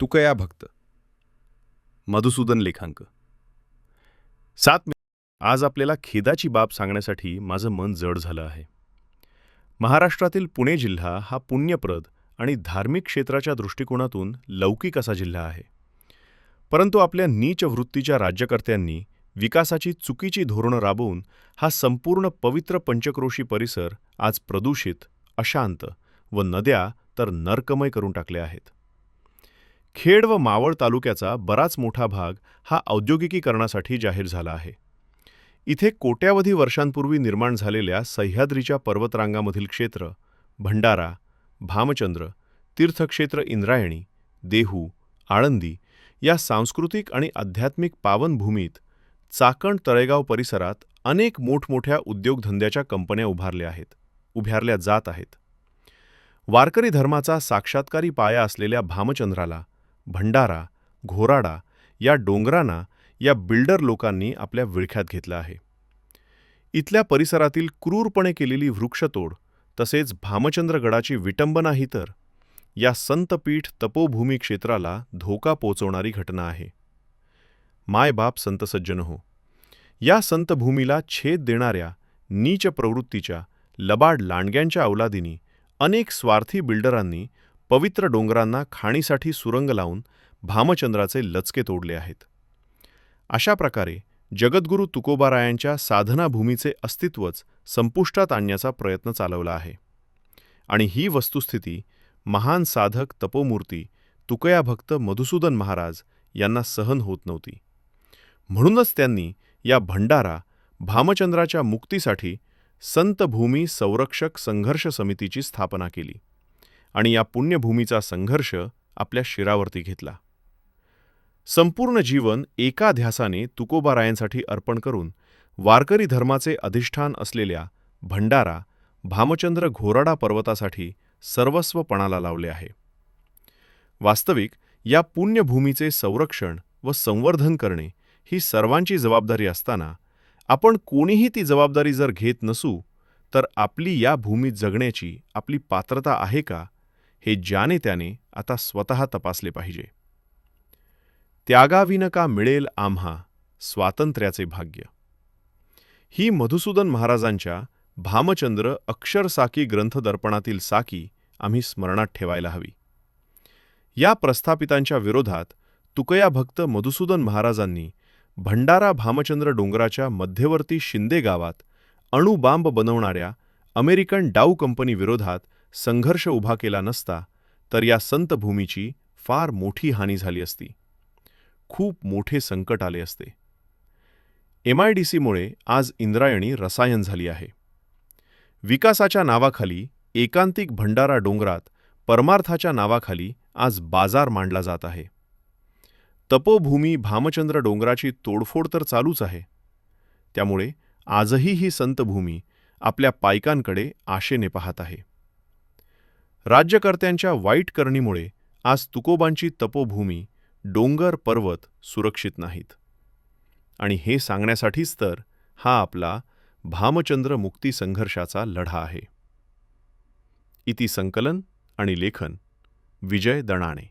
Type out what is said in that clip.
तुकया भक्त? मधुसूदन लेखांक. सात मे आज आपल्याला खेदाची बाब सांगण्यासाठी माझं मन जड झालं आहे. महाराष्ट्रातील पुणे जिल्हा हा पुण्यप्रद आणि धार्मिक क्षेत्राच्या दृष्टिकोनातून लौकिक असा जिल्हा आहे. परंतु आपल्या नीच वृत्तीच्या राज्यकर्त्यांनी विकासाची चुकीची धोरणं राबवून हा संपूर्ण पवित्र पंचक्रोशी परिसर आज प्रदूषित अशांत व नद्या तर नरकमय करून टाकल्या आहेत. खेड व मावळ तालुक्याचा बराच मोठा भाग हा औद्योगिकीकरणासाठी जाहीर झाला आहे. इथे कोट्यावधी वर्षांपूर्वी निर्माण झालेल्या सह्याद्रीच्या पर्वतरांगामधील क्षेत्र भंडारा भामचंद्र तीर्थक्षेत्र इंद्रायणी देहू आळंदी या सांस्कृतिक आणि आध्यात्मिक पावनभूमीत चाकण तळेगाव परिसरात अनेक मोठमोठ्या उद्योगधंद्याच्या कंपन्या उभारल्या आहेत उभारल्या जात आहेत. वारकरी धर्माचा साक्षात्कारी पाया असलेल्या भामचंद्राला भंडारा घोराडा या डोंगरांना या बिल्डर लोकांनी आपल्या विळख्यात घेतलं आहे. इथल्या परिसरातील क्रूरपणे केलेली वृक्षतोड तसेच भामचंद्रगडाची विटंबनाही तर या संतपीठ तपोभूमी क्षेत्राला धोका पोचवणारी घटना आहे. मायबाप संतसज्जन हो! या संतभूमीला छेद देणाऱ्या नीच प्रवृत्तीच्या लबाड लांडग्यांच्या अवलादीनी अनेक स्वार्थी बिल्डरांनी पवित्र डोंगरांना खाणीसाठी सुरंग लावून भामचंद्राचे लचके तोडले आहेत. अशा प्रकारे जगद्गुरू तुकोबारायांच्या साधनाभूमीचे अस्तित्वच संपुष्टात आणण्याचा प्रयत्न चालवला आहे. आणि ही वस्तुस्थिती महान साधक तपोमूर्ती तुकया भक्त मधुसूदन महाराज यांना सहन होत नव्हती. म्हणूनच त्यांनी या भंडारा भामचंद्राच्या मुक्तीसाठी संतभूमी संरक्षक संघर्ष समितीची स्थापना केली. आणि या पुण्यभूमीचा संघर्ष आपल्या शिरावरती घेतला. संपूर्ण जीवन एका ध्यासाने तुकोबारायांसाठी अर्पण करून वारकरी धर्माचे अधिष्ठान असलेल्या भंडारा भामचंद्र घोराडा पर्वतासाठी सर्वस्वपणाला लावले आहे. वास्तविक या पुण्यभूमीचे संरक्षण व संवर्धन करणे ही सर्वांची जबाबदारी असताना आपण कोणीही ती जबाबदारी जर घेत नसू तर आपली या भूमीत जगण्याची आपली पात्रता आहे का? हे ज्याने त्याने आता स्वतः तपासले पाहिजे. त्यागाविनका मिळेल आम्हा स्वातंत्र्याचे भाग्य. ही मधुसूदन महाराजांच्या भामचंद्र अक्षरसाकी ग्रंथदर्पणातील साकी आम्ही स्मरणात ठेवायला हवी. या प्रस्थापितांच्या विरोधात तुकया भक्त मधुसूदन महाराजांनी भंडारा भामचंद्र डोंगराच्या मध्यवर्ती शिंदे गावात अणुबांब बनवणाऱ्या अमेरिकन डाऊ कंपनी विरोधात संघर्ष उभा केला नसता तर या संतभूमीची फार मोठी हानी झाली असती. खूप मोठे संकट आले असते. एम आय डी सीमुळे आज इंद्रायणी रसायन झाली आहे. विकासाच्या नावाखाली एकांतिक भंडारा डोंगरात परमार्थाच्या नावाखाली आज बाजार मांडला जात आहे. तपोभूमी भामचंद्र डोंगराची तोडफोड तर चालूच आहे. त्यामुळे आजही ही संतभूमी आपल्या पायकांकडे आशेने पाहत आहे. राज्यकर्त्यांच्या वाईट करणीमुळे आज तुकोबांची तपोभूमी डोंगर पर्वत सुरक्षित नाहीत. आणि हे सांगण्यासाठीच तर हा आपला भामचंद्र मुक्ती संघर्षाचा लढा आहे. इति संकलन आणि लेखन विजय दणाणे.